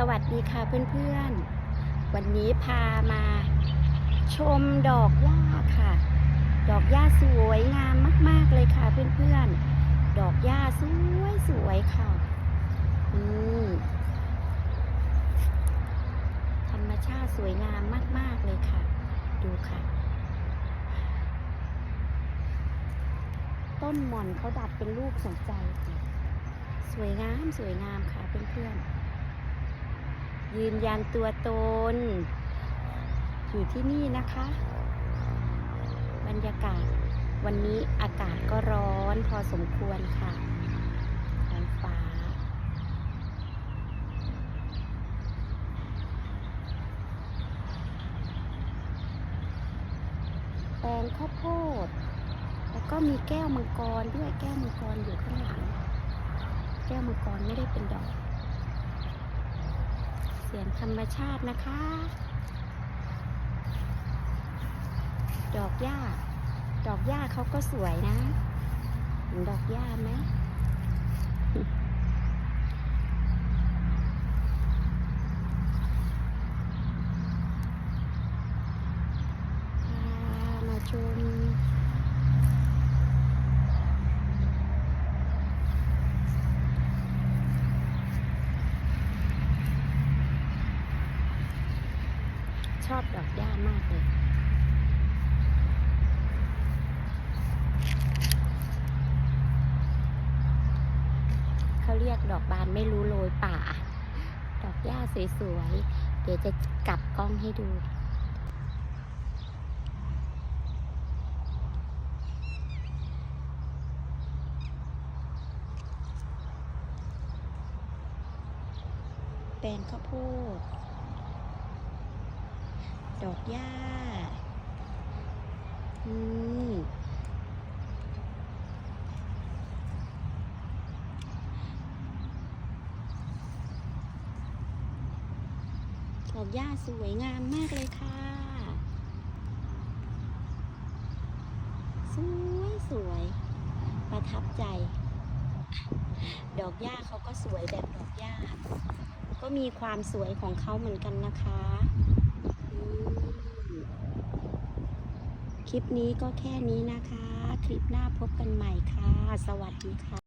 สวัสดีค่ะเพื่อนๆ วันนี้พามาชมดอกหญ้าค่ะ ดอกหญ้าสวยงามมาก ๆเลยค่ะเพื่อนๆ ดอกหญ้าสวยสวยค่ะอืมธรรมชาติสวยงามมาก ๆเลยค่ะ ดูค่ะ ต้นหม่อนเขาดัดเป็นรูปหัวใจค่ะ สวยงามสวยงามค่ะเพื่อนๆ ยืนยันตัวตน อยู่ที่นี่นะคะ บรรยากาศ วันนี้อากาศก็ร้อนพอสมควรค่ะท้องฟ้า แปลงข้าวโพด แล้วก็มีแก้วมังกรด้วยแก้วมังกรอยู่ข้างหลัง แก้วมังกรไม่ได้เป็นดอก เสียงธรรมชาตินะคะ ดอกหญ้า ดอกหญ้าเขาก็สวยนะเห็นดอกหญ้าไหมมาชม ชอบดอกหญ้ามากเลยเขาเรียกดอกบานไม่รู้โรยป่า ดอกหญ้าสวยๆ เดี๋ยวจะกลับกล้องให้ดูแปลงข้าวโพด ดอกหญ้าอืมดอกหญ้าสวยงามมากเลยค่ะ สวยสวย ประทับใจ ดอกหญ้าเขาก็สวยแบบดอกหญ้าก็มีความสวยของเขาเหมือนกันนะคะอืม คลิปนี้ก็แค่นี้นะคะ คลิปหน้าพบกันใหม่ค่ะ สวัสดีค่ะ